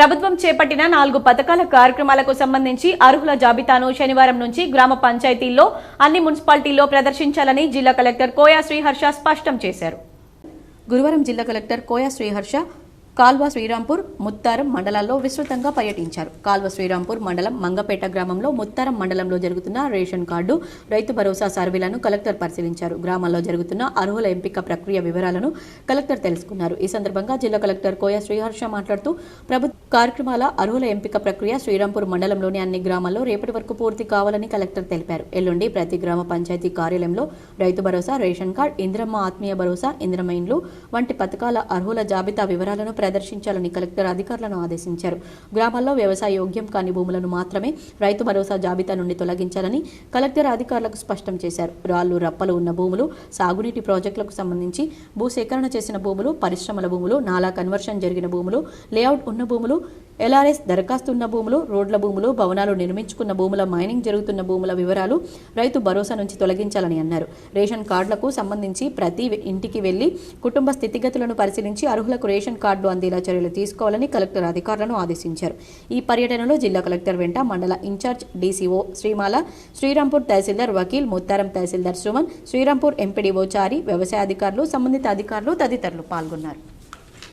ప్రభుత్వం చేపట్టిన నాలుగు పథకాల కార్యక్రమాలకు సంబంధించి అర్హుల జాబితాను శనివారం నుంచి గ్రామ పంచాయతీల్లో అన్ని మున్సిపాలిటీల్లో ప్రదర్శించాలని జిల్లా కలెక్టర్ కోయా శ్రీహర్ష స్పష్టం చేశారు. గురువారం జిల్లా కలెక్టర్ కోయా శ్రీహర్ష కాల్వ శ్రీరాంపూర్ ముత్తారం మండలాల్లో విస్తృతంగా పర్యటించారు. కాల్వ శ్రీరాంపూర్ మండలం మంగపేట గ్రామంలో ముత్తారం మండలంలో జరుగుతున్న ration card Rythu Bharosa సర్వేలను collector పరిశీలించారు. గ్రామాల్లో జరుగుతున్న అర్హుల ఎంపిక ప్రక్రియ వివరాలను కలెక్టర్ తెలుసుకున్నారు. ఈ సందర్భంగా జిల్లా కలెక్టర్ కోయ శ్రీహర్ష మాట్లాడుతూ ప్రభుత్వ కార్యక్రమాల అర్హుల ఎంపిక ప్రక్రియ శ్రీరాంపూర్ మండలంలోని అన్ని గ్రామాల్లో రేపటి వరకు పూర్తి కావాలని కలెక్టర్ తెలిపారు. ఎల్లుండి ప్రతి గ్రామ పంచాయతీ కార్యాలయంలో రైతు భరోసా రేషన్ కార్డు ఇంద్రమ్మ ఆత్మీయ భరోసా ఇంద్రమ్మ ఇండ్లు వంటి పథకాల అర్హుల జాబితా వివరాలను ప్రదర్శించాలని కలెక్టర్ అధికారులను ఆదేశించారు. గ్రామాల్లో వ్యవసాయ యోగ్యం కాని భూములను మాత్రమే రైతు భరోసా జాబితా నుండి తొలగించాలని కలెక్టర్ అధికారులకు స్పష్టం చేశారు. రాళ్ళు రప్పలు ఉన్న భూములు సాగునీటి ప్రాజెక్టులకు సంబంధించి భూసేకరణ చేసిన భూములు పరిశ్రమల భూములు నాలా కన్వర్షన్ జరిగిన భూములు లేఅవుట్ ఉన్న భూములు ఎల్ఆర్ఎస్ దరఖాస్తు ఉన్న భూములు రోడ్ల భూములు భవనాలు నిర్మించుకున్న భూముల మైనింగ్ జరుగుతున్న భూముల వివరాలు రైతు భరోసా నుంచి తొలగించాలని అన్నారు. రేషన్ కార్డులకు సంబంధించి ప్రతి ఇంటికి వెళ్ళి కుటుంబ స్థితిగతులను పరిశీలించి అర్హులకు రేషన్ కార్డు అందేలా చర్యలు తీసుకోవాలని కలెక్టర్ అధికారులను ఆదేశించారు. ఈ పర్యటనలో జిల్లా కలెక్టర్ వెంట మండల in charge DCO Srimala Srirampur tahsildar Vakeel Mutharam tahsildar Suman Srirampur MPDO Chari వ్యవసాయ అధికారులు సంబంధిత అధికారులు తదితరులు పాల్గొన్నారు.